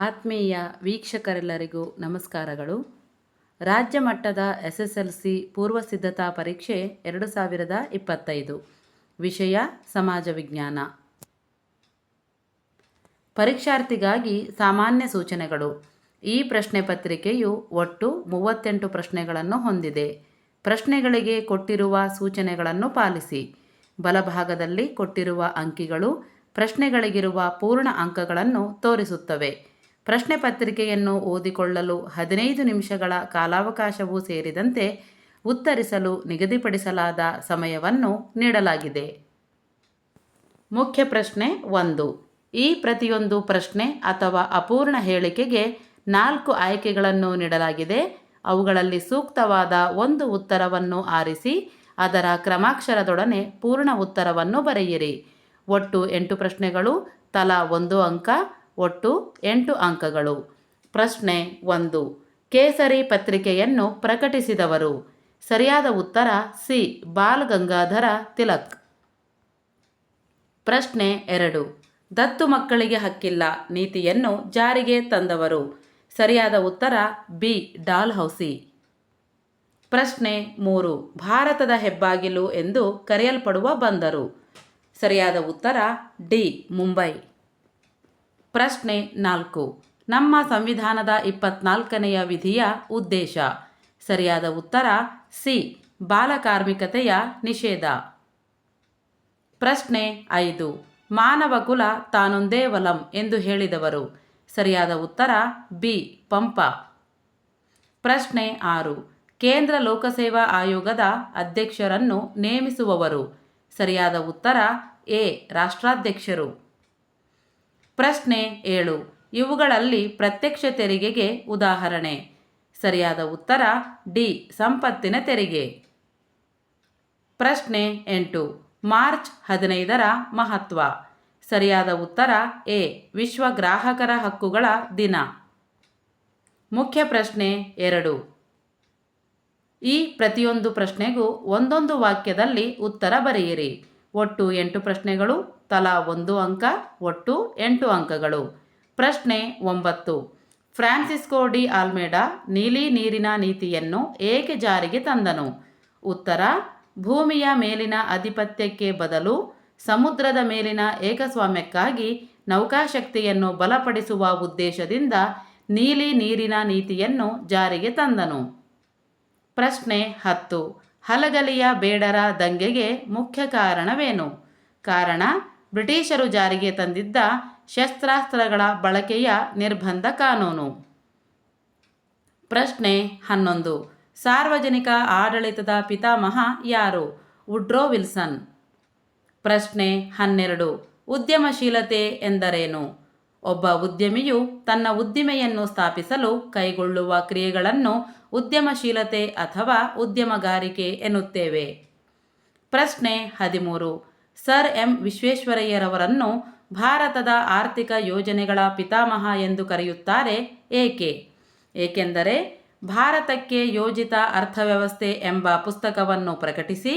ಆತ್ಮೀಯ ವೀಕ್ಷಕರೆಲ್ಲರಿಗೂ ನಮಸ್ಕಾರಗಳು. ರಾಜ್ಯ ಮಟ್ಟದ ಎಸ್ ಎಸ್ ಎಲ್ ಸಿ ಪೂರ್ವ ಸಿದ್ಧತಾ ಪರೀಕ್ಷೆ ಎರಡು ಸಾವಿರದ ಇಪ್ಪತ್ತೈದು. ವಿಷಯ ಸಮಾಜ ವಿಜ್ಞಾನ. ಪರೀಕ್ಷಾರ್ಥಿಗಾಗಿ ಸಾಮಾನ್ಯ ಸೂಚನೆಗಳು. ಈ ಪ್ರಶ್ನೆ ಪತ್ರಿಕೆಯು ಒಟ್ಟು ಮೂವತ್ತೆಂಟು ಪ್ರಶ್ನೆಗಳನ್ನು ಹೊಂದಿದೆ. ಪ್ರಶ್ನೆಗಳಿಗೆ ಕೊಟ್ಟಿರುವ ಸೂಚನೆಗಳನ್ನು ಪಾಲಿಸಿ. ಬಲಭಾಗದಲ್ಲಿ ಕೊಟ್ಟಿರುವ ಅಂಕಿಗಳು ಪ್ರಶ್ನೆಗಳಿಗಿರುವ ಪೂರ್ಣ ಅಂಕಗಳನ್ನು ತೋರಿಸುತ್ತವೆ. ಪ್ರಶ್ನೆ ಪತ್ರಿಕೆಯನ್ನು ಓದಿಕೊಳ್ಳಲು ಹದಿನೈದು ನಿಮಿಷಗಳ ಕಾಲಾವಕಾಶವೂ ಸೇರಿದಂತೆ ಉತ್ತರಿಸಲು ನಿಗದಿಪಡಿಸಲಾದ ಸಮಯವನ್ನು ನೀಡಲಾಗಿದೆ. ಮುಖ್ಯ ಪ್ರಶ್ನೆ ಒಂದು. ಈ ಪ್ರತಿಯೊಂದು ಪ್ರಶ್ನೆ ಅಥವಾ ಅಪೂರ್ಣ ಹೇಳಿಕೆಗೆ ನಾಲ್ಕು ಆಯ್ಕೆಗಳನ್ನು ನೀಡಲಾಗಿದೆ. ಅವುಗಳಲ್ಲಿ ಸೂಕ್ತವಾದ ಒಂದು ಉತ್ತರವನ್ನು ಆರಿಸಿ, ಅದರ ಕ್ರಮಾಕ್ಷರದೊಡನೆ ಪೂರ್ಣ ಉತ್ತರವನ್ನು ಬರೆಯಿರಿ. ಒಟ್ಟು ಎಂಟು ಪ್ರಶ್ನೆಗಳು, ತಲಾ ಒಂದು ಅಂಕ ಒಟ್ಟು ಎಂಟು ಅಂಕಗಳು. ಪ್ರಶ್ನೆ ಒಂದು. ಕೇಸರಿ ಪತ್ರಿಕೆಯನ್ನು ಪ್ರಕಟಿಸಿದವರು. ಸರಿಯಾದ ಉತ್ತರ ಸಿ. ಬಾಲ್ ಗಂಗಾಧರ ತಿಲಕ್. ಪ್ರಶ್ನೆ ಎರಡು. ದತ್ತು ಮಕ್ಕಳಿಗೆ ಹಕ್ಕಿಲ್ಲ ನೀತಿಯನ್ನು ಜಾರಿಗೆ ತಂದವರು. ಸರಿಯಾದ ಉತ್ತರ ಬಿ. ಡಾಲ್ ಹೌಸಿ ಪ್ರಶ್ನೆ ಮೂರು. ಭಾರತದ ಹೆಬ್ಬಾಗಿಲು ಎಂದು ಕರೆಯಲ್ಪಡುವ ಬಂದರು. ಸರಿಯಾದ ಉತ್ತರ ಡಿ. ಮುಂಬೈ. ಪ್ರಶ್ನೆ ನಾಲ್ಕು. ನಮ್ಮ ಸಂವಿಧಾನದ ಇಪ್ಪತ್ನಾಲ್ಕನೆಯ ವಿಧಿಯ ಉದ್ದೇಶ. ಸರಿಯಾದ ಉತ್ತರ, ಸಿ. ಬಾಲಕಾರ್ಮಿಕತೆಯ ನಿಷೇಧ. ಪ್ರಶ್ನೆ ಐದು. ಮಾನವ ಕುಲ ತಾನೊಂದೇ ವಲಂ ಎಂದು ಹೇಳಿದವರು. ಸರಿಯಾದ ಉತ್ತರ, ಬಿ. ಪಂಪ. ಪ್ರಶ್ನೆ ಆರು. ಕೇಂದ್ರ ಲೋಕಸೇವಾ ಆಯೋಗದ ಅಧ್ಯಕ್ಷರನ್ನು ನೇಮಿಸುವವರು. ಸರಿಯಾದ ಉತ್ತರ, ಎ. ರಾಷ್ಟ್ರಾಧ್ಯಕ್ಷರು. ಪ್ರಶ್ನೆ ಏಳು. ಇವುಗಳಲ್ಲಿ ಪ್ರತ್ಯಕ್ಷ ತೆರಿಗೆಗೆ ಉದಾಹರಣೆ. ಸರಿಯಾದ ಉತ್ತರ ಡಿ. ಸಂಪತ್ತಿನ ತೆರಿಗೆ. ಪ್ರಶ್ನೆ ಎಂಟು. ಮಾರ್ಚ್ ಹದಿನೈದರ ಮಹತ್ವ. ಸರಿಯಾದ ಉತ್ತರ ಎ. ವಿಶ್ವ ಗ್ರಾಹಕರ ಹಕ್ಕುಗಳ ದಿನ. ಮುಖ್ಯ ಪ್ರಶ್ನೆ ಎರಡು. ಈ ಪ್ರತಿಯೊಂದು ಪ್ರಶ್ನೆಗೂ ಒಂದೊಂದು ವಾಕ್ಯದಲ್ಲಿ ಉತ್ತರ ಬರೆಯಿರಿ. ಒಟ್ಟು ಎಂಟು ಪ್ರಶ್ನೆಗಳು, ತಲಾ ಒಂದು ಅಂಕ, ಒಟ್ಟು ಎಂಟು ಅಂಕಗಳು. ಪ್ರಶ್ನೆ ಒಂಬತ್ತು. ಫ್ರಾನ್ಸಿಸ್ಕೋ ಡಿ ಆಲ್ಮೇಡಾ ನೀಲಿ ನೀರಿನ ನೀತಿಯನ್ನು ಏಕೆ ಜಾರಿಗೆ ತಂದನು? ಉತ್ತರ, ಭೂಮಿಯ ಮೇಲಿನ ಆಧಿಪತ್ಯಕ್ಕೆ ಬದಲು ಸಮುದ್ರದ ಮೇಲಿನ ಏಕಸ್ವಾಮ್ಯಕ್ಕಾಗಿ ನೌಕಾಶಕ್ತಿಯನ್ನು ಬಲಪಡಿಸುವ ಉದ್ದೇಶದಿಂದ ನೀಲಿ ನೀರಿನ ನೀತಿಯನ್ನು ಜಾರಿಗೆ ತಂದನು. ಪ್ರಶ್ನೆ ಹತ್ತು. ಹಲಗಲಿಯ ಬೇಡರ ದಂಗೆಗೆ ಮುಖ್ಯ ಕಾರಣವೇನು? ಕಾರಣ, ಬ್ರಿಟಿಷರು ಜಾರಿಗೆ ತಂದಿದ್ದ ಶಸ್ತ್ರಾಸ್ತ್ರಗಳ ಬಳಕೆಯ ನಿರ್ಬಂಧ ಕಾನೂನು. ಪ್ರಶ್ನೆ ಹನ್ನೊಂದು. ಸಾರ್ವಜನಿಕ ಆಡಳಿತದ ಪಿತಾಮಹ ಯಾರು? Woodrow Wilson. ಪ್ರಶ್ನೆ ಹನ್ನೆರಡು. ಉದ್ಯಮಶೀಲತೆ ಎಂದರೇನು? ಒಬ್ಬ ಉದ್ಯಮಿಯು ತನ್ನ ಉದ್ದಿಮೆಯನ್ನು ಸ್ಥಾಪಿಸಲು ಕೈಗೊಳ್ಳುವ ಕ್ರಿಯೆಗಳನ್ನು ಉದ್ಯಮಶೀಲತೆ ಅಥವಾ ಉದ್ಯಮಗಾರಿಕೆ ಎನ್ನುತ್ತೇವೆ. ಪ್ರಶ್ನೆ ಹದಿಮೂರು. ಸರ್ ಎಂ ವಿಶ್ವೇಶ್ವರಯ್ಯರವರನ್ನು ಭಾರತದ ಆರ್ಥಿಕ ಯೋಜನೆಗಳ ಪಿತಾಮಹ ಎಂದು ಕರೆಯುತ್ತಾರೆ ಏಕೆ? ಏಕೆಂದರೆ ಭಾರತಕ್ಕೆ ಯೋಜಿತ ಅರ್ಥವ್ಯವಸ್ಥೆ ಎಂಬ ಪುಸ್ತಕವನ್ನು ಪ್ರಕಟಿಸಿ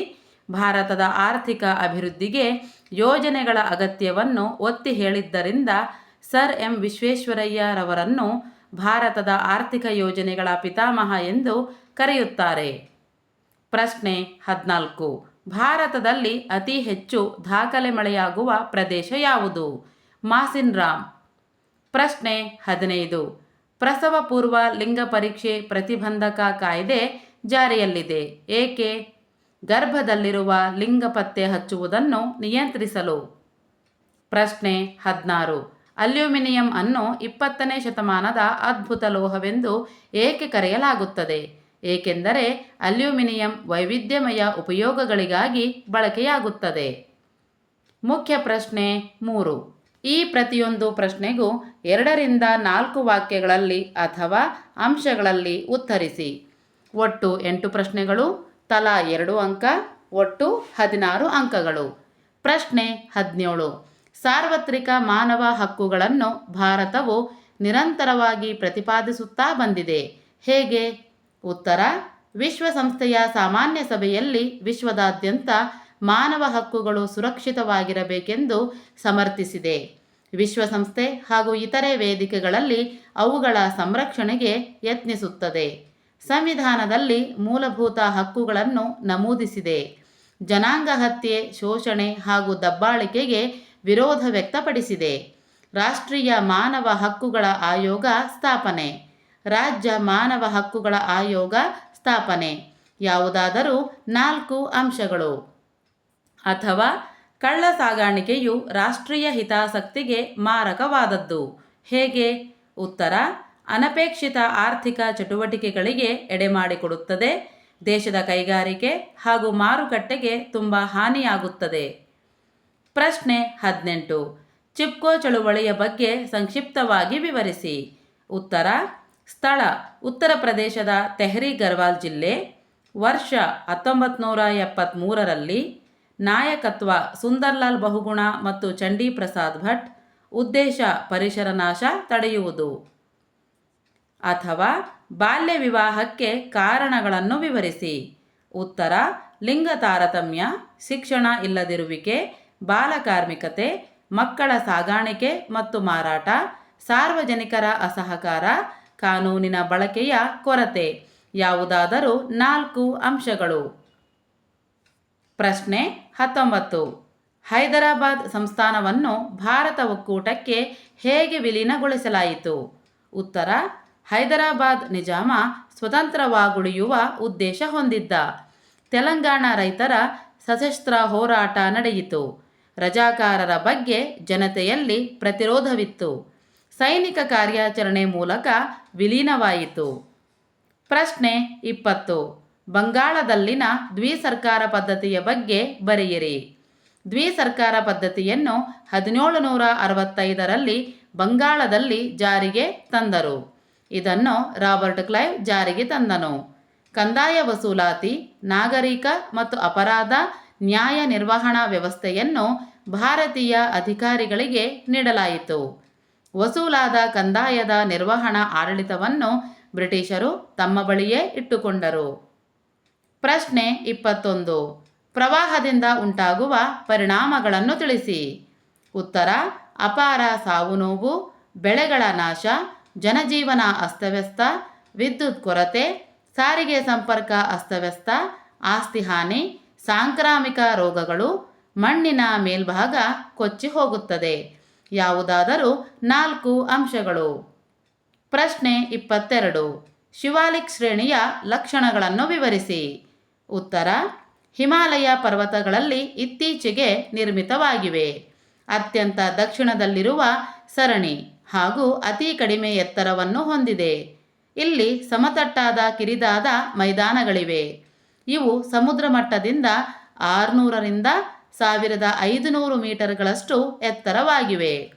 ಭಾರತದ ಆರ್ಥಿಕ ಅಭಿವೃದ್ಧಿಗೆ ಯೋಜನೆಗಳ ಅಗತ್ಯವನ್ನು ಒತ್ತಿ ಹೇಳಿದ್ದರಿಂದ ಸರ್ ಎಂ ವಿಶ್ವೇಶ್ವರಯ್ಯರವರನ್ನು ಭಾರತದ ಆರ್ಥಿಕ ಯೋಜನೆಗಳ ಪಿತಾಮಹ ಎಂದು ಕರೆಯುತ್ತಾರೆ. ಪ್ರಶ್ನೆ ಹದಿನಾಲ್ಕು. ಭಾರತದಲ್ಲಿ ಅತಿ ಹೆಚ್ಚು ದಾಖಲೆ ಮಳೆಯಾಗುವ ಪ್ರದೇಶ ಯಾವುದು? ಮಾಸಿನ್ ರಾಮ್ ಪ್ರಶ್ನೆ ಹದಿನೈದು. ಪ್ರಸವ ಪೂರ್ವ ಲಿಂಗ ಪರೀಕ್ಷೆ ಪ್ರತಿಬಂಧಕ ಕಾಯ್ದೆ ಜಾರಿಯಲ್ಲಿದೆ. ಏಕೆ? ಗರ್ಭದಲ್ಲಿರುವ ಲಿಂಗ ಪತ್ತೆ ಹಚ್ಚುವುದನ್ನು ನಿಯಂತ್ರಿಸಲು. ಪ್ರಶ್ನೆ ಹದಿನಾರು. ಅಲ್ಯೂಮಿನಿಯಂ ಅನ್ನು ಇಪ್ಪತ್ತನೇ ಶತಮಾನದ ಅದ್ಭುತ ಲೋಹವೆಂದು ಏಕೆ ಕರೆಯಲಾಗುತ್ತದೆ? ಏಕೆಂದರೆ ಅಲ್ಯೂಮಿನಿಯಂ ವೈವಿಧ್ಯಮಯ ಉಪಯೋಗಗಳಿಗಾಗಿ ಬಳಕೆಯಾಗುತ್ತದೆ. ಮುಖ್ಯ ಪ್ರಶ್ನೆ ಮೂರು. ಈ ಪ್ರತಿಯೊಂದು ಪ್ರಶ್ನೆಗೂ ಎರಡರಿಂದ ನಾಲ್ಕು ವಾಕ್ಯಗಳಲ್ಲಿ ಅಥವಾ ಅಂಶಗಳಲ್ಲಿ ಉತ್ತರಿಸಿ. ಒಟ್ಟು ಎಂಟು ಪ್ರಶ್ನೆಗಳು, ತಲಾ ಎರಡು ಅಂಕ, ಒಟ್ಟು ಹದಿನಾರು ಅಂಕಗಳು. ಪ್ರಶ್ನೆ ಹದಿನೇಳು. ಸಾರ್ವತ್ರಿಕ ಮಾನವ ಹಕ್ಕುಗಳನ್ನು ಭಾರತವು ನಿರಂತರವಾಗಿ ಪ್ರತಿಪಾದಿಸುತ್ತಾ ಬಂದಿದೆ. ಹೇಗೆ? ಉತ್ತರ, ವಿಶ್ವಸಂಸ್ಥೆಯ ಸಾಮಾನ್ಯ ಸಭೆಯಲ್ಲಿ ವಿಶ್ವದಾದ್ಯಂತ ಮಾನವ ಹಕ್ಕುಗಳು ಸುರಕ್ಷಿತವಾಗಿರಬೇಕೆಂದು ಸಮರ್ಥಿಸಿದೆ. ವಿಶ್ವಸಂಸ್ಥೆ ಹಾಗೂ ಇತರೆ ವೇದಿಕೆಗಳಲ್ಲಿ ಅವುಗಳ ಸಂರಕ್ಷಣೆಗೆ ಯತ್ನಿಸುತ್ತದೆ. ಸಂವಿಧಾನದಲ್ಲಿ ಮೂಲಭೂತ ಹಕ್ಕುಗಳನ್ನು ನಮೂದಿಸಿದೆ. ಜನಾಂಗ ಹತ್ಯೆ, ಶೋಷಣೆ ಹಾಗೂ ದಬ್ಬಾಳಿಕೆಗೆ ವಿರೋಧ ವ್ಯಕ್ತಪಡಿಸಿದೆ. ರಾಷ್ಟ್ರೀಯ ಮಾನವ ಹಕ್ಕುಗಳ ಆಯೋಗ ಸ್ಥಾಪನೆ. ರಾಜ್ಯ ಮಾನವ ಹಕ್ಕುಗಳ ಆಯೋಗ ಸ್ಥಾಪನೆ. ಯಾವುದಾದರೂ ನಾಲ್ಕು ಅಂಶಗಳು. ಅಥವಾ ಕಳ್ಳ ಸಾಗಾಣಿಕೆಯು ರಾಷ್ಟ್ರೀಯ ಹಿತಾಸಕ್ತಿಗೆ ಮಾರಕವಾದದ್ದು. ಹೇಗೆ? ಉತ್ತರ, ಅನಪೇಕ್ಷಿತ ಆರ್ಥಿಕ ಚಟುವಟಿಕೆಗಳಿಗೆ ಎಡೆಮಾಡಿಕೊಡುತ್ತದೆ. ದೇಶದ ಕೈಗಾರಿಕೆ ಹಾಗೂ ಮಾರುಕಟ್ಟೆಗೆ ತುಂಬ ಹಾನಿಯಾಗುತ್ತದೆ. ಪ್ರಶ್ನೆ ಹದಿನೆಂಟು. ಚಿಪ್ಕೋ ಚಳುವಳಿಯ ಬಗ್ಗೆ ಸಂಕ್ಷಿಪ್ತವಾಗಿ ವಿವರಿಸಿ. ಉತ್ತರ, ಸ್ಥಳ, ಉತ್ತರ ಪ್ರದೇಶದ ತೆಹರಿ ಗರ್ವಾಲ್ ಜಿಲ್ಲೆ, ವರ್ಷ ಹತ್ತೊಂಬತ್ತು ನೂರ ಎಪ್ಪತ್ತ್ಮೂರರಲ್ಲಿ ನಾಯಕತ್ವ ಸುಂದರ್ಲಾಲ್ ಬಹುಗುಣ ಮತ್ತು ಚಂಡಿ ಪ್ರಸಾದ್ ಭಟ್ ಉದ್ದೇಶ ಪರಿಸರ ನಾಶ ತಡೆಯುವುದು. ಅಥವಾ ಬಾಲ್ಯ ವಿವಾಹಕ್ಕೆ ಕಾರಣಗಳನ್ನು ವಿವರಿಸಿ. ಉತ್ತರ, ಲಿಂಗ ತಾರತಮ್ಯ, ಶಿಕ್ಷಣ ಇಲ್ಲದಿರುವಿಕೆ ಬಾಲಕಾರ್ಮಿಕತೆ ಮಕ್ಕಳ ಸಾಗಾಣಿಕೆ ಮತ್ತು ಮಾರಾಟ, ಸಾರ್ವಜನಿಕರ ಅಸಹಕಾರ, ಕಾನೂನಿನ ಬಳಕೆಯ ಕೊರತೆ ಯಾವುದಾದರೂ ನಾಲ್ಕು ಅಂಶಗಳು. ಪ್ರಶ್ನೆ ಹತ್ತೊಂಬತ್ತು. ಹೈದರಾಬಾದ್ ಸಂಸ್ಥಾನವನ್ನು ಭಾರತ ಒಕ್ಕೂಟಕ್ಕೆ ಹೇಗೆ ವಿಲೀನಗೊಳಿಸಲಾಯಿತು? ಉತ್ತರ, ಹೈದರಾಬಾದ್ ನಿಜಾಮ ಸ್ವತಂತ್ರವಾಗುಳಿಯುವ ಉದ್ದೇಶ ಹೊಂದಿದ್ದ. ತೆಲಂಗಾಣ ರೈತರ ಸಶಸ್ತ್ರ ಹೋರಾಟ ನಡೆಯಿತು. ರಜಾಕಾರರ ಬಗ್ಗೆ ಜನತೆಯಲ್ಲಿ ಪ್ರತಿರೋಧವಿತ್ತು. ಸೈನಿಕ ಕಾರ್ಯಾಚರಣೆ ಮೂಲಕ ವಿಲೀನವಾಯಿತು. ಪ್ರಶ್ನೆ ಇಪ್ಪತ್ತು. ಬಂಗಾಳದಲ್ಲಿನ ದ್ವಿಸರ್ಕಾರ ಪದ್ಧತಿಯ ಬಗ್ಗೆ ಬರೆಯಿರಿ. ದ್ವಿಸರ್ಕಾರ ಪದ್ಧತಿಯನ್ನು ಹದಿನೇಳು ನೂರ ಅರವತ್ತೈದರಲ್ಲಿ ಬಂಗಾಳದಲ್ಲಿ ಜಾರಿಗೆ ತಂದರು. ಇದನ್ನು ರಾಬರ್ಟ್ ಕ್ಲೈವ್ ಜಾರಿಗೆ ತಂದನು. ಕಂದಾಯ ವಸೂಲಾತಿ, ನಾಗರಿಕ ಮತ್ತು ಅಪರಾಧ ನ್ಯಾಯ ನಿರ್ವಹಣಾ ವ್ಯವಸ್ಥೆಯನ್ನು ಭಾರತೀಯ ಅಧಿಕಾರಿಗಳಿಗೆ ನೀಡಲಾಯಿತು. ವಸೂಲಾದ ಕಂದಾಯದ ನಿರ್ವಹಣಾ ಆಡಳಿತವನ್ನು ಬ್ರಿಟಿಷರು ತಮ್ಮ ಬಳಿಯೇ ಇಟ್ಟುಕೊಂಡರು. ಪ್ರಶ್ನೆ ಇಪ್ಪತ್ತೊಂದು. ಪ್ರವಾಹದಿಂದ ಉಂಟಾಗುವ ಪರಿಣಾಮಗಳನ್ನು ತಿಳಿಸಿ. ಉತ್ತರ, ಅಪಾರ ಸಾವು ನೋವು, ಬೆಳೆಗಳ ನಾಶ, ಜನಜೀವನ ಅಸ್ತವ್ಯಸ್ತ, ವಿದ್ಯುತ್ ಕೊರತೆ, ಸಾರಿಗೆ ಸಂಪರ್ಕ ಅಸ್ತವ್ಯಸ್ತ, ಆಸ್ತಿ ಹಾನಿ ಸಾಂಕ್ರಾಮಿಕ ರೋಗಗಳು ಮಣ್ಣಿನ ಮೇಲ್ಭಾಗ ಕೊಚ್ಚಿ ಹೋಗುತ್ತದೆ. ಯಾವುದಾದರೂ ನಾಲ್ಕು ಅಂಶಗಳು. ಪ್ರಶ್ನೆ ಇಪ್ಪತ್ತೆರಡು. ಶಿವಾಲಿಕ್ ಶ್ರೇಣಿಯ ಲಕ್ಷಣಗಳನ್ನು ವಿವರಿಸಿ. ಉತ್ತರ, ಹಿಮಾಲಯ ಪರ್ವತಗಳಲ್ಲಿ ಇತ್ತೀಚೆಗೆ ನಿರ್ಮಿತವಾಗಿವೆ. ಅತ್ಯಂತ ದಕ್ಷಿಣದಲ್ಲಿರುವ ಸರಣಿ ಹಾಗೂ ಅತಿ ಕಡಿಮೆ ಎತ್ತರವನ್ನು ಹೊಂದಿದೆ. ಇಲ್ಲಿ ಸಮತಟ್ಟಾದ ಕಿರಿದಾದ ಮೈದಾನಗಳಿವೆ. ಇವು ಸಮುದ್ರ ಮಟ್ಟದಿಂದ ಆರುನೂರರಿಂದ ಸಾವಿರದ ಐದುನೂರು ಮೀಟರ್ಗಳಷ್ಟು ಎತ್ತರವಾಗಿವೆ.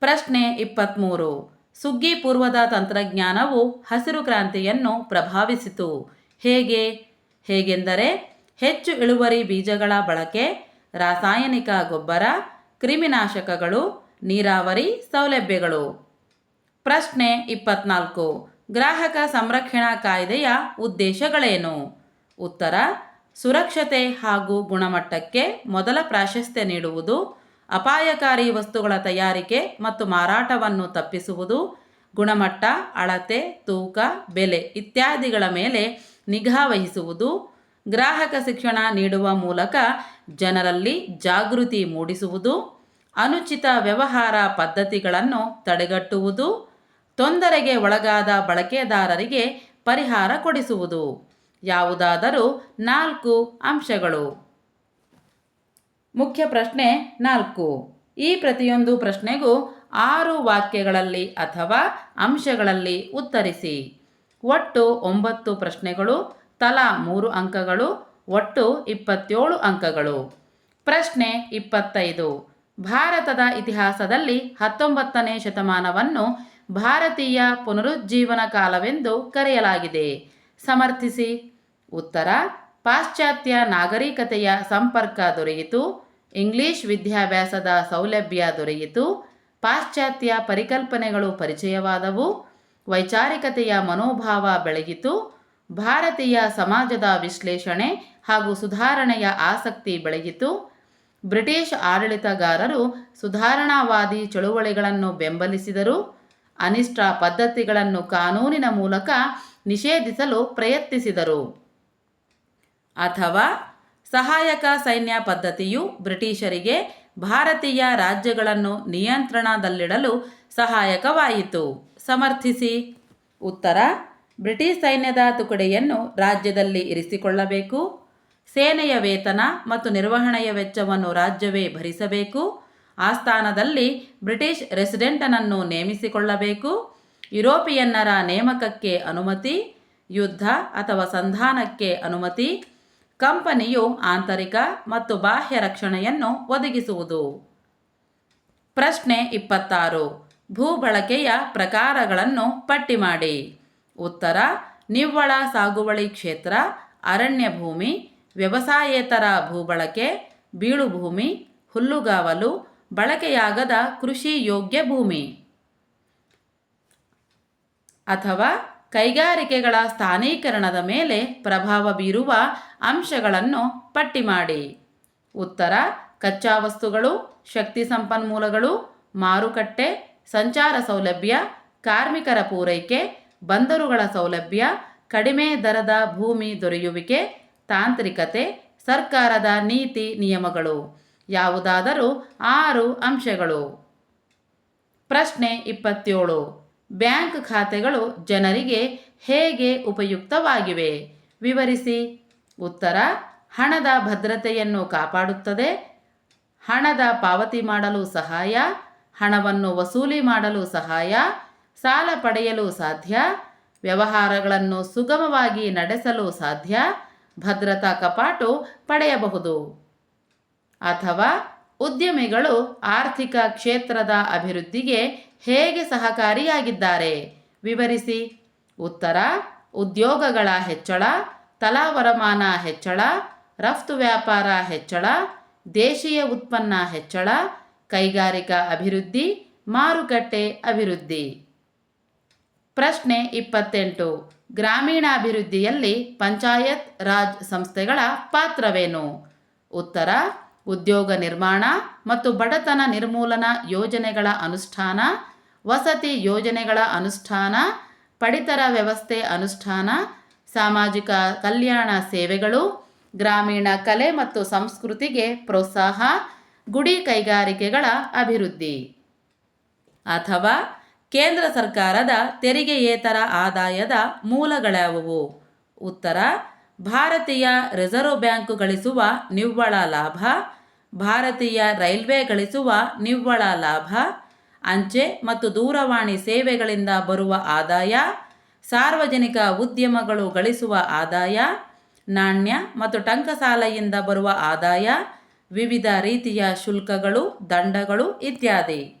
ಪ್ರಶ್ನೆ ಇಪ್ಪತ್ತ್ಮೂರು ಸುಗ್ಗಿ ಪೂರ್ವದ ತಂತ್ರಜ್ಞಾನವು ಹಸಿರು ಕ್ರಾಂತಿಯನ್ನು ಪ್ರಭಾವಿಸಿತು. ಹೇಗೆ? ಹೇಗೆಂದರೆ ಹೆಚ್ಚು ಇಳುವರಿ ಬೀಜಗಳ ಬಳಕೆ, ರಾಸಾಯನಿಕ ಗೊಬ್ಬರ, ಕ್ರಿಮಿನಾಶಕಗಳು, ನೀರಾವರಿ ಸೌಲಭ್ಯಗಳು. ಪ್ರಶ್ನೆ ಇಪ್ಪತ್ನಾಲ್ಕು. ಗ್ರಾಹಕ ಸಂರಕ್ಷಣಾ ಕಾಯ್ದೆಯ ಉದ್ದೇಶಗಳೇನು? ಉತ್ತರ, ಸುರಕ್ಷತೆ ಹಾಗೂ ಗುಣಮಟ್ಟಕ್ಕೆ ಮೊದಲ ಪ್ರಾಶಸ್ತ್ಯ ನೀಡುವುದು, ಅಪಾಯಕಾರಿ ವಸ್ತುಗಳ ತಯಾರಿಕೆ ಮತ್ತು ಮಾರಾಟವನ್ನು ತಪ್ಪಿಸುವುದು, ಗುಣಮಟ್ಟ, ಅಳತೆ, ತೂಕ, ಬೆಲೆ ಇತ್ಯಾದಿಗಳ ಮೇಲೆ ನಿಗಾ ವಹಿಸುವುದು, ಗ್ರಾಹಕ ಶಿಕ್ಷಣ ನೀಡುವ ಮೂಲಕ ಜನರಲ್ಲಿ ಜಾಗೃತಿ ಮೂಡಿಸುವುದು, ಅನುಚಿತ ವ್ಯವಹಾರ ಪದ್ಧತಿಗಳನ್ನು ತಡೆಗಟ್ಟುವುದು ತೊಂದರೆಗೆ ಒಳಗಾದ ಬಳಕೆದಾರರಿಗೆ ಪರಿಹಾರ ಕೊಡಿಸುವುದು. ಯಾವುದಾದರೂ ನಾಲ್ಕು ಅಂಶಗಳು. ಮುಖ್ಯ ಪ್ರಶ್ನೆ ನಾಲ್ಕು. ಈ ಪ್ರತಿಯೊಂದು ಪ್ರಶ್ನೆಗೂ ಆರು ವಾಕ್ಯಗಳಲ್ಲಿ ಅಥವಾ ಅಂಶಗಳಲ್ಲಿ ಉತ್ತರಿಸಿ. ಒಟ್ಟು ಒಂಬತ್ತು ಪ್ರಶ್ನೆಗಳು, ತಲಾ ಮೂರು ಅಂಕಗಳು, ಒಟ್ಟು ಇಪ್ಪತ್ತೇಳು ಅಂಕಗಳು. ಪ್ರಶ್ನೆ ಇಪ್ಪತ್ತೈದು. ಭಾರತದ ಇತಿಹಾಸದಲ್ಲಿ ಹತ್ತೊಂಬತ್ತನೇ ಶತಮಾನವನ್ನು ಭಾರತೀಯ ಪುನರುಜ್ಜೀವನ ಕಾಲವೆಂದು ಕರೆಯಲಾಗಿದೆ. ಸಮರ್ಥಿಸಿ. ಉತ್ತರ. ಪಾಶ್ಚಾತ್ಯ ನಾಗರಿಕತೆಯ ಸಂಪರ್ಕ ದೊರೆಯಿತು. ಇಂಗ್ಲಿಷ್ ವಿದ್ಯಾಭ್ಯಾಸದ ಸೌಲಭ್ಯ ದೊರೆಯಿತು. ಪಾಶ್ಚಾತ್ಯ ಪರಿಕಲ್ಪನೆಗಳು ಪರಿಚಯವಾದವು. ವೈಚಾರಿಕತೆಯ ಮನೋಭಾವ ಬೆಳಗಿತು. ಭಾರತೀಯ ಸಮಾಜದ ವಿಶ್ಲೇಷಣೆ ಹಾಗೂ ಸುಧಾರಣೆಯ ಆಸಕ್ತಿ ಬೆಳಗಿತು. ಬ್ರಿಟಿಷ್ ಆಡಳಿತಗಾರರು ಸುಧಾರಣಾವಾದಿ ಚಳುವಳಿಗಳನ್ನು ಬೆಂಬಲಿಸಿದರು. ಅನಿಷ್ಟ ಪದ್ಧತಿಗಳನ್ನು ಕಾನೂನಿನ ಮೂಲಕ ನಿಷೇಧಿಸಲು ಪ್ರಯತ್ನಿಸಿದರು. ಅಥವಾ ಸಹಾಯಕ ಸೈನ್ಯ ಪದ್ಧತಿಯು ಬ್ರಿಟಿಷರಿಗೆ ಭಾರತೀಯ ರಾಜ್ಯಗಳನ್ನು ನಿಯಂತ್ರಣದಲ್ಲಿಡಲು ಸಹಾಯಕವಾಯಿತು. ಸಮರ್ಥಿಸಿ. ಉತ್ತರ. ಬ್ರಿಟಿಷ್ ಸೈನ್ಯದ ತುಕಡಿಯನ್ನು ರಾಜ್ಯದಲ್ಲಿ ಇರಿಸಿಕೊಳ್ಳಬೇಕು. ಸೇನೆಯ ವೇತನ ಮತ್ತು ನಿರ್ವಹಣೆಯ ವೆಚ್ಚವನ್ನು ರಾಜ್ಯವೇ ಭರಿಸಬೇಕು. ಆಸ್ಥಾನದಲ್ಲಿ ಬ್ರಿಟಿಷ್ ರೆಸಿಡೆಂಟನನ್ನು ನೇಮಿಸಿಕೊಳ್ಳಬೇಕು. ಯುರೋಪಿಯನ್ನರ ನೇಮಕಕ್ಕೆ ಅನುಮತಿ, ಯುದ್ಧ ಅಥವಾ ಸಂಧಾನಕ್ಕೆ ಅನುಮತಿ, ಕಂಪನಿಯು ಆಂತರಿಕ ಮತ್ತು ಬಾಹ್ಯ ರಕ್ಷಣೆಯನ್ನು ಒದಗಿಸುವುದು. ಪ್ರಶ್ನೆ ಇಪ್ಪತ್ತಾರು. ಭೂಬಳಕೆಯ ಪ್ರಕಾರಗಳನ್ನು ಪಟ್ಟಿ ಮಾಡಿ. ಉತ್ತರ, ನಿವ್ವಳ ಸಾಗುವಳಿ ಕ್ಷೇತ್ರ, ಅರಣ್ಯ ಭೂಮಿ, ವ್ಯವಸಾಯೇತರ ಭೂಬಳಕೆ ಬೀಳು ಭೂಮಿ ಹುಲ್ಲುಗಾವಲು ಬಳಕೆಯಾಗದ ಕೃಷಿ ಯೋಗ್ಯ ಭೂಮಿ. ಅಥವಾ ಕೈಗಾರಿಕೆಗಳ ಸ್ಥಾನೀಕರಣದ ಮೇಲೆ ಪ್ರಭಾವ ಬೀರುವ ಅಂಶಗಳನ್ನು ಪಟ್ಟಿ ಮಾಡಿ. ಉತ್ತರ, ಕಚ್ಚಾ ವಸ್ತುಗಳು, ಶಕ್ತಿ ಸಂಪನ್ಮೂಲಗಳು, ಮಾರುಕಟ್ಟೆ, ಸಂಚಾರ ಸೌಲಭ್ಯ, ಕಾರ್ಮಿಕರ ಪೂರೈಕೆ, ಬಂದರುಗಳ ಸೌಲಭ್ಯ, ಕಡಿಮೆ ದರದ ಭೂಮಿ ದೊರೆಯುವಿಕೆ, ತಾಂತ್ರಿಕತೆ, ಸರ್ಕಾರದ ನೀತಿ ನಿಯಮಗಳು. ಯಾವುದಾದರೂ ಆರು ಅಂಶಗಳು. ಪ್ರಶ್ನೆ ಇಪ್ಪತ್ತೇಳು. ಬ್ಯಾಂಕ್ ಖಾತೆಗಳು ಜನರಿಗೆ ಹೇಗೆ ಉಪಯುಕ್ತವಾಗಿವೆ? ವಿವರಿಸಿ. ಉತ್ತರ, ಹಣದ ಭದ್ರತೆಯನ್ನು ಕಾಪಾಡುತ್ತದೆ, ಹಣದ ಪಾವತಿ ಮಾಡಲು ಸಹಾಯ, ಹಣವನ್ನು ವಸೂಲಿ ಮಾಡಲು ಸಹಾಯ, ಸಾಲ ಪಡೆಯಲು ಸಾಧ್ಯ, ವ್ಯವಹಾರಗಳನ್ನು ಸುಗಮವಾಗಿ ನಡೆಸಲು ಸಾಧ್ಯ, ಭದ್ರತಾ ಕಪಾಟು ಪಡೆಯಬಹುದು. ಅಥವಾ ಉದ್ಯಮಿಗಳು ಆರ್ಥಿಕ ಕ್ಷೇತ್ರದ ಅಭಿವೃದ್ಧಿಗೆ ಹೇಗೆ ಸಹಕಾರಿಯಾಗಿದ್ದಾರೆ? ವಿವರಿಸಿ. ಉತ್ತರ, ಉದ್ಯೋಗಗಳ ಹೆಚ್ಚಳ, ತಲಾ ವರಮಾನ ಹೆಚ್ಚಳ, ರಫ್ತು ವ್ಯಾಪಾರ ಹೆಚ್ಚಳ, ದೇಶೀಯ ಉತ್ಪನ್ನ ಹೆಚ್ಚಳ, ಕೈಗಾರಿಕಾ ಅಭಿವೃದ್ಧಿ, ಮಾರುಕಟ್ಟೆ ಅಭಿವೃದ್ಧಿ. ಪ್ರಶ್ನೆ ಇಪ್ಪತ್ತೆಂಟು. ಗ್ರಾಮೀಣಾಭಿವೃದ್ಧಿಯಲ್ಲಿ ಪಂಚಾಯತ್ ರಾಜ್ ಸಂಸ್ಥೆಗಳ ಪಾತ್ರವೇನು? ಉತ್ತರ ಉದ್ಯೋಗ ನಿರ್ಮಾಣ ಮತ್ತು ಬಡತನ ನಿರ್ಮೂಲನಾ ಯೋಜನೆಗಳ ಅನುಷ್ಠಾನ, ವಸತಿ ಯೋಜನೆಗಳ ಅನುಷ್ಠಾನ, ಪಡಿತರ ವ್ಯವಸ್ಥೆ ಅನುಷ್ಠಾನ, ಸಾಮಾಜಿಕ ಕಲ್ಯಾಣ ಸೇವೆಗಳು, ಗ್ರಾಮೀಣ ಕಲೆ ಮತ್ತು ಸಂಸ್ಕೃತಿಗೆ ಪ್ರೋತ್ಸಾಹ, ಗುಡಿ ಕೈಗಾರಿಕೆಗಳ ಅಭಿವೃದ್ಧಿ. ಅಥವಾ ಕೇಂದ್ರ ಸರ್ಕಾರದ ತೆರಿಗೆಯೇತರ ಆದಾಯದ ಮೂಲಗಳ್ಯಾವುವು ಉತ್ತರ ಭಾರತೀಯ ರಿಸರ್ವ್ ಬ್ಯಾಂಕ್ ಗಳಿಸುವ ನಿವ್ವಳ ಲಾಭ, ಭಾರತೀಯ ರೈಲ್ವೆ ಗಳಿಸುವ ನಿವ್ವಳ ಲಾಭ, ಅಂಚೆ ಮತ್ತು ದೂರವಾಣಿ ಸೇವೆಗಳಿಂದ ಬರುವ ಆದಾಯ, ಸಾರ್ವಜನಿಕ ಉದ್ಯಮಗಳು ಗಳಿಸುವ ಆದಾಯ, ನಾಣ್ಯ ಮತ್ತು ಟಂಕಸಾಲೆಯಿಂದ ಬರುವ ಆದಾಯ, ವಿವಿಧ ರೀತಿಯ ಶುಲ್ಕಗಳು, ದಂಡಗಳು ಇತ್ಯಾದಿ.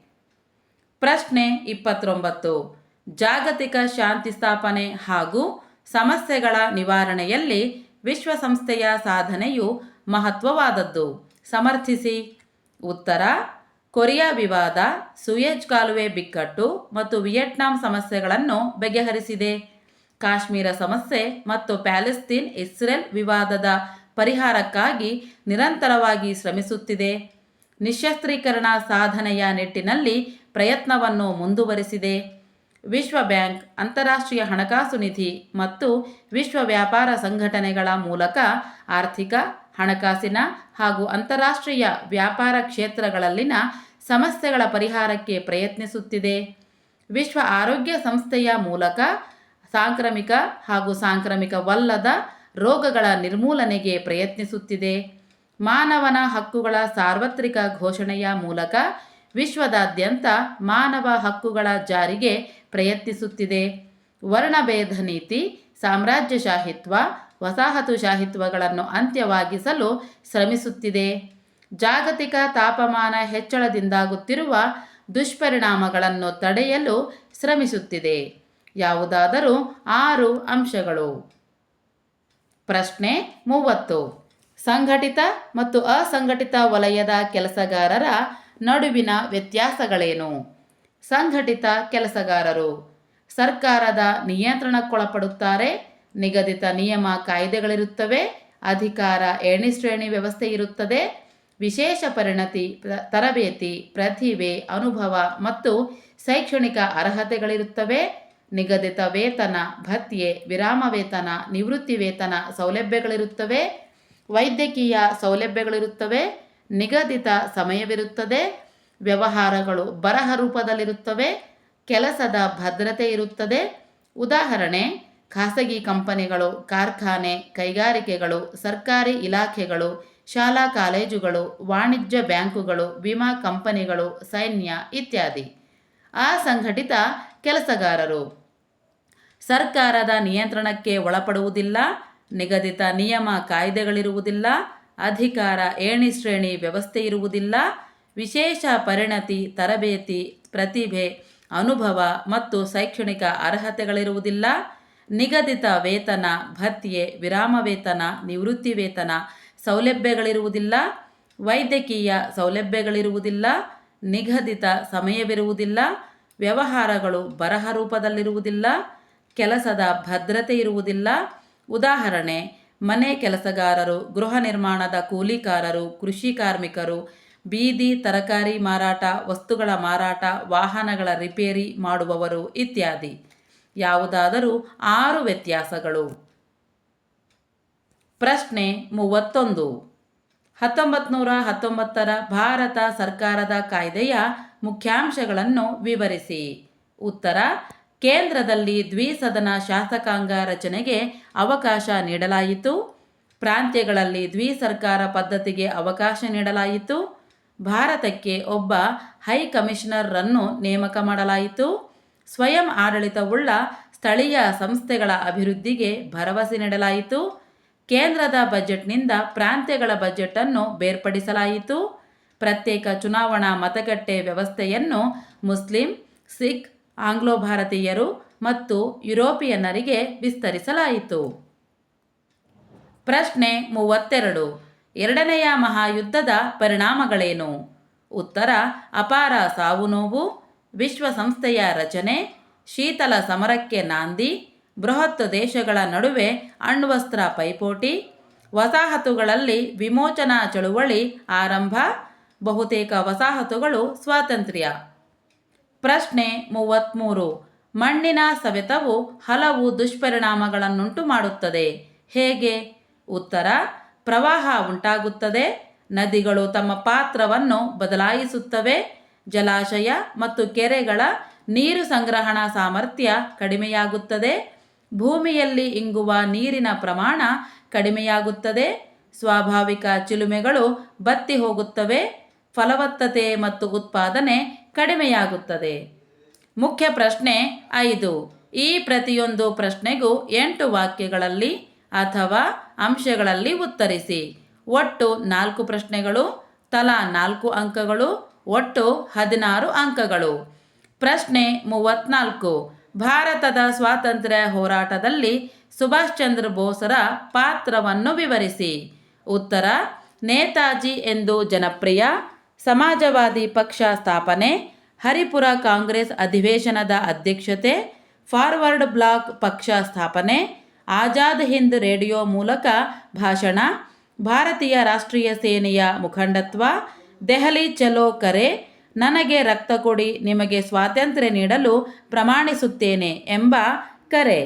ಪ್ರಶ್ನೆ ಇಪ್ಪತ್ತೊಂಬತ್ತು. ಜಾಗತಿಕ ಶಾಂತಿ ಸ್ಥಾಪನೆ ಹಾಗೂ ಸಮಸ್ಯೆಗಳ ನಿವಾರಣೆಯಲ್ಲಿ ವಿಶ್ವಸಂಸ್ಥೆಯ ಸಾಧನೆಯು ಮಹತ್ವವಾದದ್ದು. ಸಮರ್ಥಿಸಿ. ಉತ್ತರ. ಕೊರಿಯಾ ವಿವಾದ ಸುಯೇಜ್ ಕಾಲುವೆ ಬಿಕ್ಕಟ್ಟು ಮತ್ತು ವಿಯೆಟ್ನಾಂ ಸಮಸ್ಯೆಗಳನ್ನು ಬಗೆಹರಿಸಿದೆ. ಕಾಶ್ಮೀರ ಸಮಸ್ಯೆ ಮತ್ತು ಪ್ಯಾಲೆಸ್ತೀನ್ ಇಸ್ರೇಲ್ ವಿವಾದದ ಪರಿಹಾರಕ್ಕಾಗಿ ನಿರಂತರವಾಗಿ ಶ್ರಮಿಸುತ್ತಿದೆ. ನಿಶಸ್ತ್ರೀಕರಣ ಸಾಧನೆಯ ನಿಟ್ಟಿನಲ್ಲಿ ಪ್ರಯತ್ನವನ್ನು ಮುಂದುವರಿಸಿದೆ. ವಿಶ್ವ ಬ್ಯಾಂಕ್ ಅಂತಾರಾಷ್ಟ್ರೀಯ ಹಣಕಾಸು ನಿಧಿ ಮತ್ತು ವಿಶ್ವ ವ್ಯಾಪಾರ ಸಂಘಟನೆಗಳ ಮೂಲಕ ಆರ್ಥಿಕ, ಹಣಕಾಸಿನ ಹಾಗೂ ಅಂತಾರಾಷ್ಟ್ರೀಯ ವ್ಯಾಪಾರ ಕ್ಷೇತ್ರಗಳಲ್ಲಿನ ಸಮಸ್ಯೆಗಳ ಪರಿಹಾರಕ್ಕೆ ಪ್ರಯತ್ನಿಸುತ್ತಿದೆ. ವಿಶ್ವ ಆರೋಗ್ಯ ಸಂಸ್ಥೆಯ ಮೂಲಕ ಸಾಂಕ್ರಾಮಿಕ ಹಾಗೂ ಸಾಂಕ್ರಾಮಿಕವಲ್ಲದ ರೋಗಗಳ ನಿರ್ಮೂಲನೆಗೆ ಪ್ರಯತ್ನಿಸುತ್ತಿದೆ. ಮಾನವನ ಹಕ್ಕುಗಳ ಸಾರ್ವತ್ರಿಕ ಘೋಷಣೆಯ ಮೂಲಕ ವಿಶ್ವದಾದ್ಯಂತ ಮಾನವ ಹಕ್ಕುಗಳ ಜಾರಿಗೆ ಪ್ರಯತ್ನಿಸುತ್ತಿದೆ. ವರ್ಣಭೇದ ನೀತಿ ಸಾಮ್ರಾಜ್ಯಶಾಹಿತ್ವ ವಸಾಹತುಶಾಹಿತ್ವಗಳನ್ನು ಅಂತ್ಯವಾಗಿಸಲು ಶ್ರಮಿಸುತ್ತಿದೆ. ಜಾಗತಿಕ ತಾಪಮಾನ ಹೆಚ್ಚಳದಿಂದಾಗುತ್ತಿರುವ ದುಷ್ಪರಿಣಾಮಗಳನ್ನು ತಡೆಯಲು ಶ್ರಮಿಸುತ್ತಿದೆ. ಯಾವುದಾದರೂ ಆರು ಅಂಶಗಳು. ಪ್ರಶ್ನೆ ಮೂವತ್ತು. ಸಂಘಟಿತ ಮತ್ತು ಅಸಂಘಟಿತ ವಲಯದ ಕೆಲಸಗಾರರ ನಡುವಿನ ವ್ಯತ್ಯಾಸಗಳೇನು? ಸಂಘಟಿತ ಕೆಲಸಗಾರರು. ಸರ್ಕಾರದ ನಿಯಂತ್ರಣಕ್ಕೊಳಪಡುತ್ತಾರೆ. ನಿಗದಿತ ನಿಯಮ ಕಾಯ್ದೆಗಳಿರುತ್ತವೆ. ಅಧಿಕಾರ ಏಣಿ ಶ್ರೇಣಿ ವ್ಯವಸ್ಥೆ ಇರುತ್ತದೆ. ವಿಶೇಷ ಪರಿಣತಿ ತರಬೇತಿ, ಪ್ರತಿಭೆ, ಅನುಭವ ಮತ್ತು ಶೈಕ್ಷಣಿಕ ಅರ್ಹತೆಗಳಿರುತ್ತವೆ. ನಿಗದಿತ ವೇತನ, ಭತ್ಯೆ, ವಿರಾಮ ವೇತನ, ನಿವೃತ್ತಿ ವೇತನ ಸೌಲಭ್ಯಗಳಿರುತ್ತವೆ. ವೈದ್ಯಕೀಯ ಸೌಲಭ್ಯಗಳಿರುತ್ತವೆ. ನಿಗದಿತ ಸಮಯವಿರುತ್ತದೆ. ವ್ಯವಹಾರಗಳು ಬರಹ ರೂಪದಲ್ಲಿರುತ್ತವೆ, ಕೆಲಸದ ಭದ್ರತೆ ಇರುತ್ತದೆ. ಉದಾಹರಣೆ, ಖಾಸಗಿ ಕಂಪನಿಗಳು, ಕಾರ್ಖಾನೆ, ಕೈಗಾರಿಕೆಗಳು, ಸರ್ಕಾರಿ ಇಲಾಖೆಗಳು, ಶಾಲಾ ಕಾಲೇಜುಗಳು, ವಾಣಿಜ್ಯ ಬ್ಯಾಂಕುಗಳು, ವಿಮಾ ಕಂಪನಿಗಳು, ಸೈನ್ಯ ಇತ್ಯಾದಿ. ಅಸಂಘಟಿತ ಕೆಲಸಗಾರರು. ಸರ್ಕಾರದ ನಿಯಂತ್ರಣಕ್ಕೆ ಒಳಪಡುವುದಿಲ್ಲ, ನಿಗದಿತ ನಿಯಮ ಕಾಯ್ದೆಗಳಿರುವುದಿಲ್ಲ, ಅಧಿಕಾರ ಏಣಿ ಶ್ರೇಣಿ ವ್ಯವಸ್ಥೆ ಇರುವುದಿಲ್ಲ ವಿಶೇಷ ಪರಿಣತಿ, ತರಬೇತಿ, ಪ್ರತಿಭೆ, ಅನುಭವ ಮತ್ತು ಶೈಕ್ಷಣಿಕ ಅರ್ಹತೆಗಳಿರುವುದಿಲ್ಲ. ನಿಗದಿತ ವೇತನ, ಭತ್ಯೆ, ವಿರಾಮ ವೇತನ, ನಿವೃತ್ತಿ ವೇತನ ಸೌಲಭ್ಯಗಳಿರುವುದಿಲ್ಲ. ವೈದ್ಯಕೀಯ ಸೌಲಭ್ಯಗಳಿರುವುದಿಲ್ಲ. ನಿಗದಿತ ಸಮಯವಿರುವುದಿಲ್ಲ. ವ್ಯವಹಾರಗಳು ಬರಹ ರೂಪದಲ್ಲಿರುವುದಿಲ್ಲ. ಕೆಲಸದ ಭದ್ರತೆ ಇರುವುದಿಲ್ಲ. ಉದಾಹರಣೆ, ಮನೆ ಕೆಲಸಗಾರರು, ಗೃಹ ನಿರ್ಮಾಣದ ಕೂಲಿಕಾರರು, ಕೃಷಿ ಕಾರ್ಮಿಕರು ಬೀದಿ, ತರಕಾರಿ ಮಾರಾಟ, ವಸ್ತುಗಳ ಮಾರಾಟ, ವಾಹನಗಳ ರಿಪೇರಿ ಮಾಡುವವರು ಇತ್ಯಾದಿ. ಯಾವುದಾದರೂ ಆರು ವ್ಯತ್ಯಾಸಗಳು. ಪ್ರಶ್ನೆ ಮೂವತ್ತೊಂದು. ಹತ್ತೊಂಬತ್ತು ನೂರ ಹತ್ತೊಂಬತ್ತರ ಭಾರತ ಸರ್ಕಾರದ ಕಾಯ್ದೆಯ ಮುಖ್ಯಾಂಶಗಳನ್ನು ವಿವರಿಸಿ. ಉತ್ತರ, ಕೇಂದ್ರದಲ್ಲಿ ದ್ವಿಸದನ ಶಾಸಕಾಂಗ ರಚನೆಗೆ ಅವಕಾಶ ನೀಡಲಾಯಿತು. ಪ್ರಾಂತ್ಯಗಳಲ್ಲಿ ದ್ವಿಸರ್ಕಾರ ಪದ್ಧತಿಗೆ ಅವಕಾಶ ನೀಡಲಾಯಿತು. ಭಾರತಕ್ಕೆ ಒಬ್ಬ ಹೈ ಕಮಿಷನರನ್ನು ನೇಮಕ ಮಾಡಲಾಯಿತು. ಸ್ವಯಂ ಆಡಳಿತವುಳ್ಳ ಸ್ಥಳೀಯ ಸಂಸ್ಥೆಗಳ ಅಭಿವೃದ್ಧಿಗೆ ಭರವಸೆ ನೀಡಲಾಯಿತು. ಕೇಂದ್ರದ ಬಜೆಟ್ನಿಂದ ಪ್ರಾಂತ್ಯಗಳ ಬಜೆಟನ್ನು ಬೇರ್ಪಡಿಸಲಾಯಿತು. ಪ್ರತ್ಯೇಕ ಚುನಾವಣಾ ಮತಗಟ್ಟೆ ವ್ಯವಸ್ಥೆಯನ್ನು ಮುಸ್ಲಿಂ, ಸಿಖ್ ಆಂಗ್ಲೋ ಭಾರತೀಯರು ಮತ್ತು ಯುರೋಪಿಯನ್ನರಿಗೆ ವಿಸ್ತರಿಸಲಾಯಿತು. ಪ್ರಶ್ನೆ ಮೂವತ್ತೆರಡು. ಎರಡನೆಯ ಮಹಾಯುದ್ಧದ ಪರಿಣಾಮಗಳೇನು? ಉತ್ತರ, ಅಪಾರ ಸಾವು ನೋವು, ವಿಶ್ವಸಂಸ್ಥೆಯ ರಚನೆ, ಶೀತಲ ಸಮರಕ್ಕೆ ನಾಂದಿ, ಬೃಹತ್ ದೇಶಗಳ ನಡುವೆ ಅಣ್ವಸ್ತ್ರ ಪೈಪೋಟಿ, ವಸಾಹತುಗಳಲ್ಲಿ ವಿಮೋಚನಾ ಚಳುವಳಿ ಆರಂಭ, ಬಹುತೇಕ ವಸಾಹತುಗಳು ಸ್ವಾತಂತ್ರ್ಯ. ಪ್ರಶ್ನೆ ಮೂವತ್ತ್ಮೂರು ಮಣ್ಣಿನ ಸವೆತವು ಹಲವು ದುಷ್ಪರಿಣಾಮಗಳನ್ನುಂಟು ಮಾಡುತ್ತದೆ, ಹೇಗೆ? ಉತ್ತರ ಪ್ರವಾಹ ಉಂಟಾಗುತ್ತದೆ. ನದಿಗಳು ತಮ್ಮ ಪಾತ್ರವನ್ನು ಬದಲಾಯಿಸುತ್ತವೆ. ಜಲಾಶಯ ಮತ್ತು ಕೆರೆಗಳ ನೀರು ಸಂಗ್ರಹಣಾ ಸಾಮರ್ಥ್ಯ ಕಡಿಮೆಯಾಗುತ್ತದೆ. ಭೂಮಿಯಲ್ಲಿ ಇಂಗುವ ನೀರಿನ ಪ್ರಮಾಣ ಕಡಿಮೆಯಾಗುತ್ತದೆ. ಸ್ವಾಭಾವಿಕ ಚಿಲುಮೆಗಳು ಬತ್ತಿ ಹೋಗುತ್ತವೆ. ಫಲವತ್ತತೆ ಮತ್ತು ಉತ್ಪಾದನೆ ಕಡಿಮೆಯಾಗುತ್ತದೆ. ಮುಖ್ಯ ಪ್ರಶ್ನೆ ಐದು. ಈ ಪ್ರತಿಯೊಂದು ಪ್ರಶ್ನೆಗೂ ಎಂಟು ವಾಕ್ಯಗಳಲ್ಲಿ ಅಥವಾ ಅಂಶಗಳಲ್ಲಿ ಉತ್ತರಿಸಿ. ಒಟ್ಟು ನಾಲ್ಕು ಪ್ರಶ್ನೆಗಳು, ತಲಾ ನಾಲ್ಕು ಅಂಕಗಳು, ಒಟ್ಟು ಹದಿನಾರು ಅಂಕಗಳು. ಪ್ರಶ್ನೆ ಮೂವತ್ನಾಲ್ಕು. ಭಾರತದ ಸ್ವಾತಂತ್ರ್ಯ ಹೋರಾಟದಲ್ಲಿ ಸುಭಾಷ್ ಚಂದ್ರ ಬೋಸರ ಪಾತ್ರವನ್ನು ವಿವರಿಸಿ. ಉತ್ತರ, ನೇತಾಜಿ ಎಂದು ಜನಪ್ರಿಯ ಸಮಾಜವಾದಿ ಪಕ್ಷ ಸ್ಥಾಪನೆ, ಹರಿಪುರ ಕಾಂಗ್ರೆಸ್ ಅಧಿವೇಶನದ ಅಧ್ಯಕ್ಷತೆ, ಫಾರ್ವರ್ಡ್ ಬ್ಲಾಕ್ ಪಕ್ಷ ಸ್ಥಾಪನೆ ಆಜಾದ್ ಹಿಂದ್ ರೇಡಿಯೋ ಮೂಲಕ ಭಾಷಣ, ಭಾರತೀಯ ರಾಷ್ಟ್ರೀಯ ಸೇನೆಯ ಮುಖಂಡತ್ವ, ದೆಹಲಿ ಚಲೋ ಕರೆ, ನನಗೆ ರಕ್ತ ಕೊಡಿ, ನಿಮಗೆ ಸ್ವಾತಂತ್ರ್ಯ ನೀಡಲು ಪ್ರಮಾಣಿಸುತ್ತೇನೆ ಎಂಬ ಕರೆ.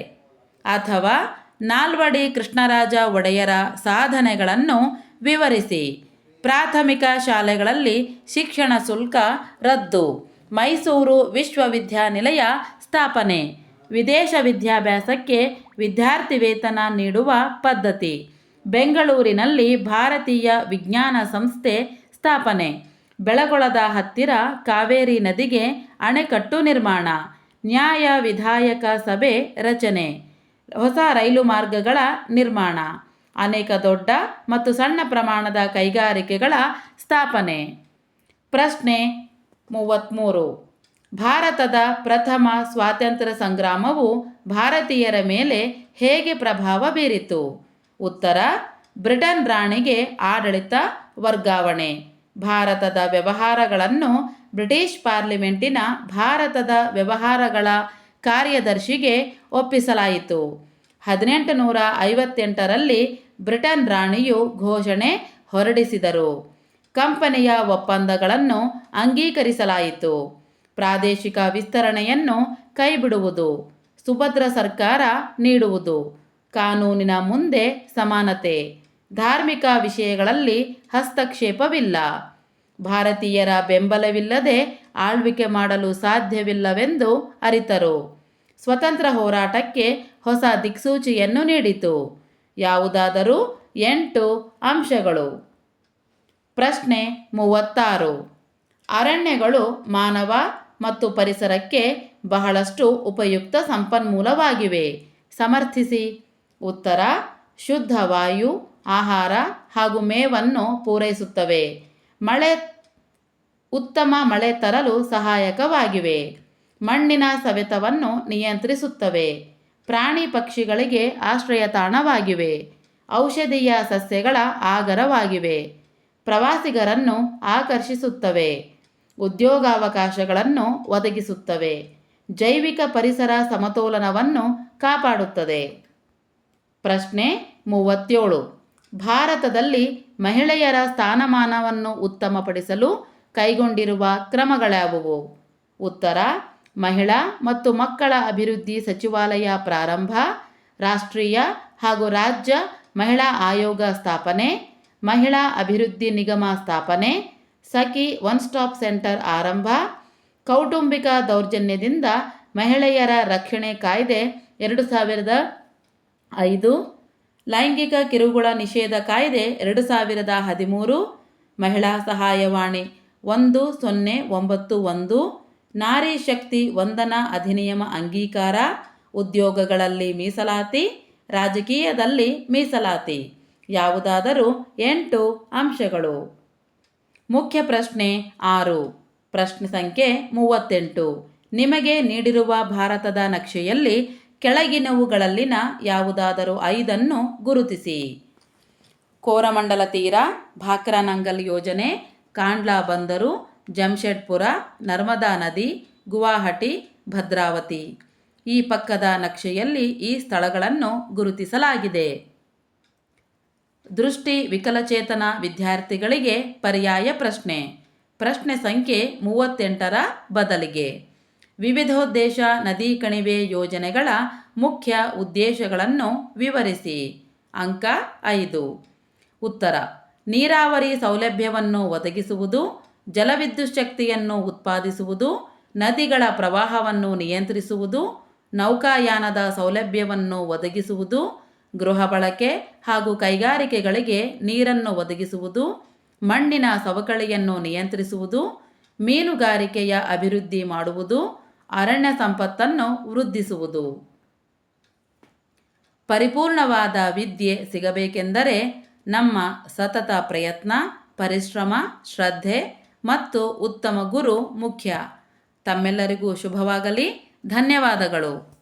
ಅಥವಾ ನಾಲ್ವಡಿ ಕೃಷ್ಣರಾಜ ಒಡೆಯರ ಸಾಧನೆಗಳನ್ನು ವಿವರಿಸಿ. ಪ್ರಾಥಮಿಕ ಶಾಲೆಗಳಲ್ಲಿ ಶಿಕ್ಷಣ ಶುಲ್ಕ ರದ್ದು. ಮೈಸೂರು ವಿಶ್ವವಿದ್ಯಾನಿಲಯ ಸ್ಥಾಪನೆ. ವಿದೇಶ ವಿದ್ಯಾಭ್ಯಾಸಕ್ಕೆ ವಿದ್ಯಾರ್ಥಿ ವೇತನ ನೀಡುವ ಪದ್ಧತಿ. ಬೆಂಗಳೂರಿನಲ್ಲಿ ಭಾರತೀಯ ವಿಜ್ಞಾನ ಸಂಸ್ಥೆ ಸ್ಥಾಪನೆ. ಬೆಳಗೊಳದ ಹತ್ತಿರ ಕಾವೇರಿ ನದಿಗೆ ಅಣೆಕಟ್ಟು ನಿರ್ಮಾಣ. ನ್ಯಾಯ ವಿಧಾಯಕ ಸಭೆ ರಚನೆ. ಹೊಸ ರೈಲು ಮಾರ್ಗಗಳ ನಿರ್ಮಾಣ. ಅನೇಕ ದೊಡ್ಡ ಮತ್ತು ಸಣ್ಣ ಪ್ರಮಾಣದ ಕೈಗಾರಿಕೆಗಳ ಸ್ಥಾಪನೆ. ಪ್ರಶ್ನೆ ಮೂವತ್ತ್ಮೂರು ಭಾರತದ ಪ್ರಥಮ ಸ್ವಾತಂತ್ರ್ಯ ಸಂಗ್ರಾಮವು ಭಾರತೀಯರ ಮೇಲೆ ಹೇಗೆ ಪ್ರಭಾವ ಬೀರಿತು? ಉತ್ತರ, ಬ್ರಿಟನ್ ರಾಣಿಗೆ ಆಡಳಿತ ವರ್ಗಾವಣೆ. ಭಾರತದ ವ್ಯವಹಾರಗಳನ್ನು ಬ್ರಿಟಿಷ್ ಪಾರ್ಲಿಮೆಂಟಿನ ಭಾರತದ ವ್ಯವಹಾರಗಳ ಕಾರ್ಯದರ್ಶಿಗೆ ಒಪ್ಪಿಸಲಾಯಿತು. ಹದಿನೆಂಟು ನೂರ ಐವತ್ತೆಂಟರಲ್ಲಿ ಬ್ರಿಟನ್ ರಾಣಿಯು ಘೋಷಣೆ ಹೊರಡಿಸಿದರು. ಕಂಪನಿಯ ಒಪ್ಪಂದಗಳನ್ನು ಅಂಗೀಕರಿಸಲಾಯಿತು. ಪ್ರಾದೇಶಿಕ ವಿಸ್ತರಣೆಯನ್ನು ಕೈಬಿಡುವುದು. ಸುಭದ್ರ ಸರ್ಕಾರ ನೀಡುವುದು. ಕಾನೂನಿನ ಮುಂದೆ ಸಮಾನತೆ. ಧಾರ್ಮಿಕ ವಿಷಯಗಳಲ್ಲಿ ಹಸ್ತಕ್ಷೇಪವಿಲ್ಲ. ಭಾರತೀಯರ ಬೆಂಬಲವಿಲ್ಲದೆ ಆಳ್ವಿಕೆ ಮಾಡಲು ಸಾಧ್ಯವಿಲ್ಲವೆಂದು ಅರಿತರು. ಸ್ವತಂತ್ರ ಹೋರಾಟಕ್ಕೆ ಹೊಸ ದಿಕ್ಸೂಚಿಯನ್ನು ನೀಡಿತು. ಯಾವುದಾದರೂ ಎಂಟು ಅಂಶಗಳು. ಪ್ರಶ್ನೆ ಮೂವತ್ತಾರು. ಅರಣ್ಯಗಳು ಮಾನವ ಮತ್ತು ಪರಿಸರಕ್ಕೆ ಬಹಳಷ್ಟು ಉಪಯುಕ್ತ ಸಂಪನ್ಮೂಲವಾಗಿವೆ. ಸಮರ್ಥಿಸಿ. ಉತ್ತರ. ಶುದ್ಧ ವಾಯು, ಆಹಾರ ಹಾಗೂ ಮೇವನ್ನು ಪೂರೈಸುತ್ತವೆ. ಮಳೆ, ಉತ್ತಮ ಮಳೆ ತರಲು ಸಹಾಯಕವಾಗಿವೆ. ಮಣ್ಣಿನ ಸವೆತವನ್ನು ನಿಯಂತ್ರಿಸುತ್ತವೆ. ಪ್ರಾಣಿ ಪಕ್ಷಿಗಳಿಗೆ ಆಶ್ರಯ ತಾಣವಾಗಿವೆ. ಔಷಧೀಯ ಸಸ್ಯಗಳ ಆಗರವಾಗಿವೆ. ಪ್ರವಾಸಿಗರನ್ನು ಆಕರ್ಷಿಸುತ್ತವೆ. ಉದ್ಯೋಗಾವಕಾಶಗಳನ್ನು ಒದಗಿಸುತ್ತವೆ. ಜೈವಿಕ ಪರಿಸರ ಸಮತೋಲನವನ್ನು ಕಾಪಾಡುತ್ತದೆ. ಪ್ರಶ್ನೆ ಮೂವತ್ತೇಳು. ಭಾರತದಲ್ಲಿ ಮಹಿಳೆಯರ ಸ್ಥಾನಮಾನವನ್ನು ಉತ್ತಮಪಡಿಸಲು ಕೈಗೊಂಡಿರುವ ಕ್ರಮಗಳ್ಯಾವುವು ಉತ್ತರ, ಮಹಿಳಾ ಮತ್ತು ಮಕ್ಕಳ ಅಭಿವೃದ್ಧಿ ಸಚಿವಾಲಯ ಪ್ರಾರಂಭ, ರಾಷ್ಟ್ರೀಯ ಹಾಗೂ ರಾಜ್ಯ ಮಹಿಳಾ ಆಯೋಗ ಸ್ಥಾಪನೆ, ಮಹಿಳಾ ಅಭಿವೃದ್ಧಿ ನಿಗಮ ಸ್ಥಾಪನೆ ಸಖಿ ಒನ್ ಸ್ಟಾಪ್ ಸೆಂಟರ್ ಆರಂಭ. ಕೌಟುಂಬಿಕ ದೌರ್ಜನ್ಯದಿಂದ ಮಹಿಳೆಯರ ರಕ್ಷಣೆ ಕಾಯ್ದೆ ಎರಡು ಸಾವಿರದ ಐದು. ಲೈಂಗಿಕ ಕಿರುಕುಳ ನಿಷೇಧ ಕಾಯ್ದೆ ಎರಡು ಸಾವಿರದ ಹದಿಮೂರು. ಮಹಿಳಾ ಸಹಾಯವಾಣಿ ಒಂದು ಸೊನ್ನೆ ಒಂಬತ್ತು ಒಂದು. ನಾರಿ ಶಕ್ತಿ ವಂದನಾ ಅಧಿನಿಯಮ ಅಂಗೀಕಾರ. ಉದ್ಯೋಗಗಳಲ್ಲಿ ಮೀಸಲಾತಿ, ರಾಜಕೀಯದಲ್ಲಿ ಮೀಸಲಾತಿ. ಯಾವುದಾದರೂ ಎಂಟು ಅಂಶಗಳು. ಮುಖ್ಯ ಪ್ರಶ್ನೆ ಆರು. ಪ್ರಶ್ನೆ ಸಂಖ್ಯೆ ಮೂವತ್ತೆಂಟು. ನಿಮಗೆ ನೀಡಿರುವ ಭಾರತದ ನಕ್ಷೆಯಲ್ಲಿ ಕೆಳಗಿನವುಗಳಲ್ಲಿನ ಯಾವುದಾದರೂ ಐದನ್ನು ಗುರುತಿಸಿ. ಕೋರಮಂಡಲ ತೀರ, ಭಾಕ್ರಾನಂಗಲ್ ಯೋಜನೆ ಕಾಂಡ್ಲಾ ಬಂದರು ಜಮ್ಷೆಡ್ಪುರ ನರ್ಮದಾ ನದಿ, ಗುವಾಹಟಿ, ಭದ್ರಾವತಿ. ಈ ಪಕ್ಕದ ನಕ್ಷೆಯಲ್ಲಿ ಈ ಸ್ಥಳಗಳನ್ನು ಗುರುತಿಸಲಾಗಿದೆ. ದೃಷ್ಟಿ ವಿಕಲಚೇತನ ವಿದ್ಯಾರ್ಥಿಗಳಿಗೆ ಪರ್ಯಾಯ ಪ್ರಶ್ನೆ. ಪ್ರಶ್ನೆ ಸಂಖ್ಯೆ ಮೂವತ್ತೆಂಟರ ಬದಲಿಗೆ. ವಿವಿಧೋದ್ದೇಶ ನದಿ ಕಣಿವೆ ಯೋಜನೆಗಳ ಮುಖ್ಯ ಉದ್ದೇಶಗಳನ್ನು ವಿವರಿಸಿ. ಅಂಕ ಐದು. ಉತ್ತರ. ನೀರಾವರಿ ಸೌಲಭ್ಯವನ್ನು ಒದಗಿಸುವುದು, ಜಲವಿದ್ಯುತ್ ಶಕ್ತಿಯನ್ನು ಉತ್ಪಾದಿಸುವುದು, ನದಿಗಳ ಪ್ರವಾಹವನ್ನು ನಿಯಂತ್ರಿಸುವುದು, ನೌಕಾಯಾನದ ಸೌಲಭ್ಯವನ್ನು ಒದಗಿಸುವುದು ಗೃಹ ಬಳಕೆ ಹಾಗೂ ಕೈಗಾರಿಕೆಗಳಿಗೆ ನೀರನ್ನು ಒದಗಿಸುವುದು, ಮಣ್ಣಿನ ಸವಕಳಿಯನ್ನು ನಿಯಂತ್ರಿಸುವುದು, ಮೀನುಗಾರಿಕೆಯ ಅಭಿವೃದ್ಧಿ ಮಾಡುವುದು, ಅರಣ್ಯ ಸಂಪತ್ತನ್ನು ವೃದ್ಧಿಸುವುದು. ಪರಿಪೂರ್ಣವಾದ ವಿದ್ಯೆ ಸಿಗಬೇಕೆಂದರೆ ನಮ್ಮ ಸತತ ಪ್ರಯತ್ನ, ಪರಿಶ್ರಮ, ಶ್ರದ್ಧೆ ಮತ್ತು ಉತ್ತಮ ಗುರು ಮುಖ್ಯ. ತಮ್ಮೆಲ್ಲರಿಗೂ ಶುಭವಾಗಲಿ. ಧನ್ಯವಾದಗಳು.